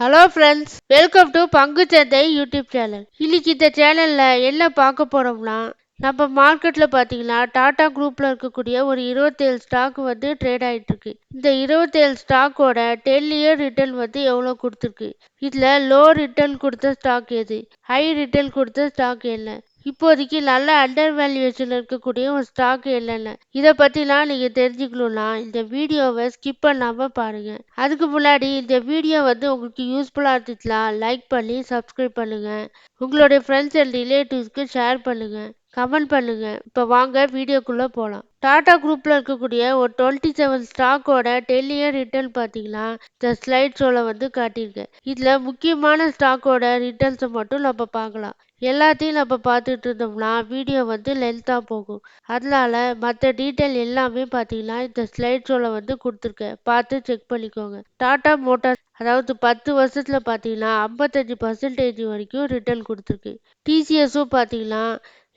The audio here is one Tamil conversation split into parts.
ஹலோ ஃப்ரெண்ட்ஸ் வெல்கம் டு பங்குச்சந்தை யூடியூப் சேனல் இன்னைக்கு இந்த சேனலில் என்ன பார்க்க போகிறோம்னா நம்ம மார்க்கெட்டில் பார்த்தீங்கன்னா டாடா குரூப்பில் இருக்கக்கூடிய ஒரு இருபத்தேழு ஸ்டாக் வந்து ட்ரேட் ஆகிட்டுருக்கு இந்த இருபத்தேழு ஸ்டாக்கோட டென் இயர் ரிட்டர்ன் வந்து எவ்வளோ கொடுத்துருக்கு? இதில் லோ ரிட்டர்ன் கொடுத்த ஸ்டாக் எது? ஹை ரிட்டர்ன் கொடுத்த ஸ்டாக் என்ன? இப்போதைக்கு நல்ல அண்டர் வேல்யூவேஷன் இருக்கக்கூடிய ஒரு ஸ்டாக் என்னென்ன? இதை பற்றிலாம் நீங்கள் தெரிஞ்சுக்கணும்னா இந்த வீடியோவை ஸ்கிப் பண்ணாமல் பாருங்கள் அதுக்கு முன்னாடி இந்த வீடியோ வந்து உங்களுக்கு யூஸ்ஃபுல்லாக இருந்துச்சுன்னா லைக் பண்ணி சப்ஸ்கிரைப் பண்ணுங்கள் உங்களுடைய ஃப்ரெண்ட்ஸ் அண்ட் ரிலேட்டிவ்ஸ்க்கு ஷேர் பண்ணுங்கள் கமெண்ட் பண்ணுங்க. இப்போ வாங்க வீடியோக்குள்ளே போகலாம் டாடா குரூப்பில் இருக்கக்கூடிய ஒரு டுவெண்ட்டி செவன் ஸ்டாக்கோட டென் இயர் ரிட்டர்ன் பார்த்தீங்கன்னா இந்த ஸ்லைட் ஷோவில் வந்து காட்டியிருக்கேன் இதில் முக்கியமான ஸ்டாக்கோட ரிட்டர்ன்ஸை மட்டும் நம்ம பார்க்கலாம். எல்லாத்தையும் நம்ம பார்த்துட்டு இருந்தோம்னா வீடியோ வந்து லென்த்தாக போகும். அதனால மற்ற டீட்டெயில் எல்லாமே பார்த்தீங்கன்னா இந்த ஸ்லைட் ஷோவில் வந்து கொடுத்துருக்கேன். பார்த்து செக் பண்ணிக்கோங்க. டாடா மோட்டார்ஸ் அதாவது பத்து வருஷத்தில் பார்த்தீங்கன்னா ஐம்பத்தஞ்சு பர்சன்டேஜ் வரைக்கும் ரிட்டர்ன் கொடுத்துருக்கு. டிசிஎஸும் பார்த்தீங்கன்னா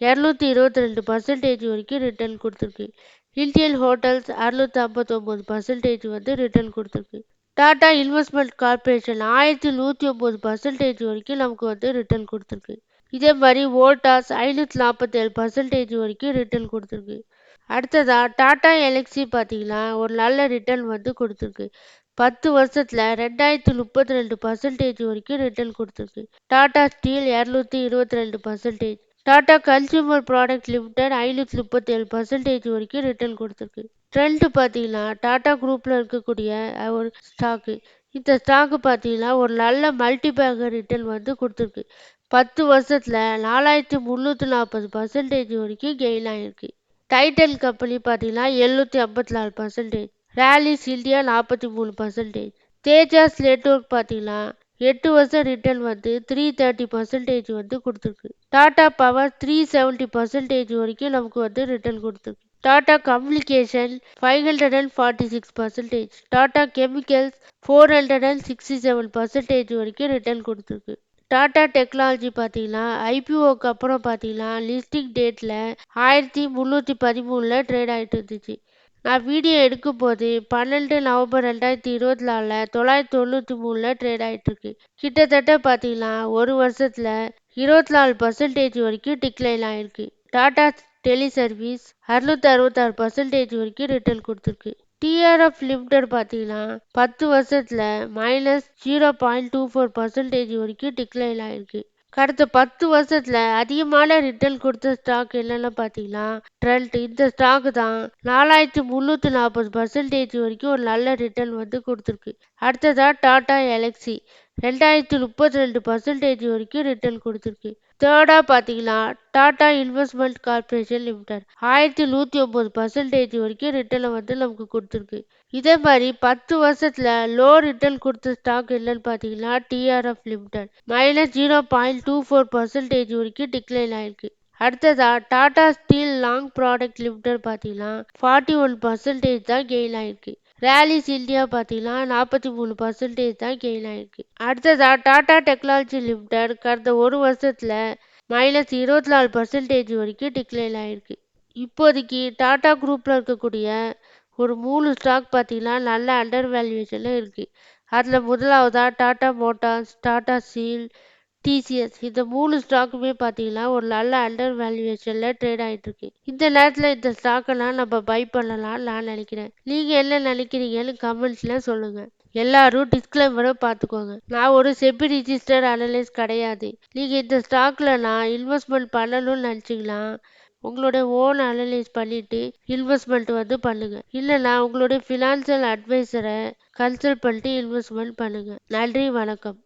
இரநூத்தி இருபத்தி ரெண்டு பர்சன்டேஜ் வரைக்கும் ரிட்டர்ன் கொடுத்துருக்கு. இந்தியன் ஹோட்டல்ஸ் அறுநூத்தி ஐம்பத்தொம்போது பர்சன்டேஜ் வந்து ரிட்டர்ன் கொடுத்துருக்கு. டாடா இன்வெஸ்ட்மெண்ட் கார்பரேஷன் ஆயிரத்தி நூற்றி ஒம்பது பர்சன்டேஜ் வரைக்கும் நமக்கு வந்து ரிட்டர்ன் கொடுத்துருக்கு. இதே மாதிரி வோல்டாஸ் ஐநூற்றி நாற்பத்தேழு பர்சன்டேஜ் வரைக்கும் ரிட்டர்ன் கொடுத்துருக்கு. அடுத்ததாக டாடா எலக்ஸி பார்த்தீங்கன்னா ஒரு நல்ல ரிட்டர்ன் வந்து கொடுத்துருக்கு. பத்து வருஷத்தில் ரெண்டாயிரத்தி முப்பத்தி ரெண்டு பர்சன்டேஜ் வரைக்கும் ரிட்டர்ன் கொடுத்துருக்கு. டாடா ஸ்டீல் இரநூத்தி இருபத்தி ரெண்டு percentage Tata consumer product limited ஐநூற்றி முப்பத்தேழு பர்சன்டேஜ் வரைக்கும் ரிட்டர்ன் கொடுத்துருக்கு. ட்ரெண்ட் பார்த்தீங்கன்னா டாடா குரூப்பில் இருக்கக்கூடிய ஒரு ஸ்டாக்கு இந்த ஸ்டாக்கு பார்த்தீங்கன்னா ஒரு நல்ல மல்டிபேக்கர் ரிட்டர்ன் வந்து கொடுத்துருக்கு. பத்து வருஷத்தில் நாலாயிரத்தி முந்நூற்றி நாற்பது பர்சன்டேஜ் வரைக்கும் கெயின் ஆகிருக்கு டைட்டன் கம்பெனி பார்த்தீங்கன்னா எழுநூற்றி ஐம்பத்தி நாலு பர்சன்டேஜ் ரேலிஸ் இந்தியா நாற்பத்தி மூணு பர்சன்டேஜ் தேஜாஸ் நெட்ஒர்க் பார்த்தீங்கன்னா எட்டு வருஷம் ரிட்டர்ன் வந்து த்ரீ தேர்ட்டி பர்சன்டேஜ் வந்து கொடுத்துருக்கு. Tata power three seventy percentage வரைக்கும் நமக்கு வந்து ரிட்டர்ன் கொடுத்துருக்கு. Tata communication five hundred and forty six percentage Tata chemicals four hundred and sixty seven percentage வரைக்கும் ரிட்டர்ன் கொடுத்துருக்கு. டாடா டெக்னாலஜி பார்த்தீங்கன்னா ஐபிஓக்கு அப்புறம் பார்த்தீங்கன்னா லிஸ்டிங் டேட்டில் ஆயிரத்தி முந்நூற்றி பதிமூணில் ட்ரேட் ஆகிட்டு இருந்துச்சு. நான் வீடியோ எடுக்கும் போது பன்னெண்டு நவம்பர் ரெண்டாயிரத்தி இருபத்தி நாலில் தொள்ளாயிரத்தி தொண்ணூற்றி மூணில் ட்ரேட் ஆகிட்டுருக்கு கிட்டத்தட்ட பார்த்தீங்கன்னா ஒரு வருஷத்தில் இருபத்தி நாலு பர்சன்டேஜ் வரைக்கும் டிக்ளைன் ஆயிருக்கு. டாடா டெலி சர்வீஸ் அறுநூத்தி அறுபத்தாறு பர்சன்டேஜ் வரைக்கும் ரிட்டர்ன் கொடுத்துருக்கு. டிஆர்எஃப் லிமிடெட் பார்த்தீங்கன்னா பத்து வருஷத்தில் minus zero point two four percentage வரைக்கும் டிக்ளைன் ஆகிருக்கு கடந்த பத்து வருஷத்துல அதிகமான ரிட்டர்ன் கொடுத்த ஸ்டாக் என்னென்னு பார்த்தீங்கன்னா ட்ரெண்ட் இந்த ஸ்டாக் தான். நாலாயிரத்தி முந்நூற்றி நாற்பது பர்சன்டேஜ் வரைக்கும் ஒரு நல்ல ரிட்டர்ன் வந்து கொடுத்துருக்கு. அடுத்ததா டாடா எலக்ஸி ரெண்டாயிரத்தி முப்பத்தி ரெண்டு பர்சன்டேஜ் வரைக்கும் ரிட்டர்ன் கொடுத்துருக்கு. தேர்டா பார்த்தீங்கன்னா டாடா இன்வெஸ்ட்மெண்ட் கார்பரேஷன் லிமிடெட் ஆயிரத்தி நூற்றி ஒம்பது பர்சன்டேஜ் வரைக்கும் ரிட்டர்னை வந்து நமக்கு கொடுத்துருக்கு. இதே மாதிரி பத்து வருஷத்தில் லோ ரிட்டர்ன் கொடுத்த ஸ்டாக் என்னன்னு பார்த்தீங்கன்னா TRF limited minus zero point two four percentage வரைக்கும் டிக்ளைன் ஆயிருக்கு. அடுத்ததா Tata steel long product limited பார்த்தீங்கன்னா ஃபார்ட்டி ஒன் பர்சன்டேஜ் தான் கெயின் ஆயிருக்கு. ரேலிஸ் இந்தியா பார்த்தீங்கன்னா நாற்பத்தி மூணு பர்சன்டேஜ் தான் கெயின் ஆயிருக்கு. அடுத்ததாக டாடா டெக்னாலஜி லிமிடெட் கடந்த ஒரு வருஷத்தில் மைனஸ் இருபத்தி நாலு பர்சன்டேஜ் வரைக்கும் டிக்ளைன் ஆயிருக்கு. இப்போதைக்கு டாடா குரூப்பில் இருக்கக்கூடிய ஒரு மூணு ஸ்டாக் பார்த்தீங்கன்னா நல்ல அண்டர் வேல்யூவேஷனில் இருக்குது அதில் முதலாவதா Tata motors Tata steel TCS இந்த மூணு ஸ்டாக்குமே பார்த்தீங்கன்னா ஒரு நல்ல அண்டர் வேல்யூவேஷனில் ட்ரேட் ஆகிட்டு இருக்கு இந்த நேரத்தில் இந்த ஸ்டாக்கெல்லாம் நம்ம பை பண்ணலாம்னு நான் நினைக்கிறேன். நீங்கள் என்ன நினைக்கிறீங்கன்னு கமெண்ட்ஸில் சொல்லுங்கள் எல்லாரும் டிஸ்கிளைமரை பார்த்துக்கோங்க. நான் ஒரு செபி ரிஜிஸ்டர் அனலைஸ் கிடையாது. நீங்கள் இந்த ஸ்டாக்கில் நான் இன்வெஸ்ட்மெண்ட் பண்ணணும்னு நினச்சிக்கலாம் உங்களுடைய ஓன் அனலைஸ் பண்ணிட்டு இன்வெஸ்ட்மெண்ட் வந்து பண்ணுங்க. இல்லைனா உங்களுடைய ஃபினான்சியல் அட்வைசரை கன்சல்ட் பண்ணிட்டு இன்வெஸ்ட்மெண்ட் பண்ணுங்க. நன்றி வணக்கம்.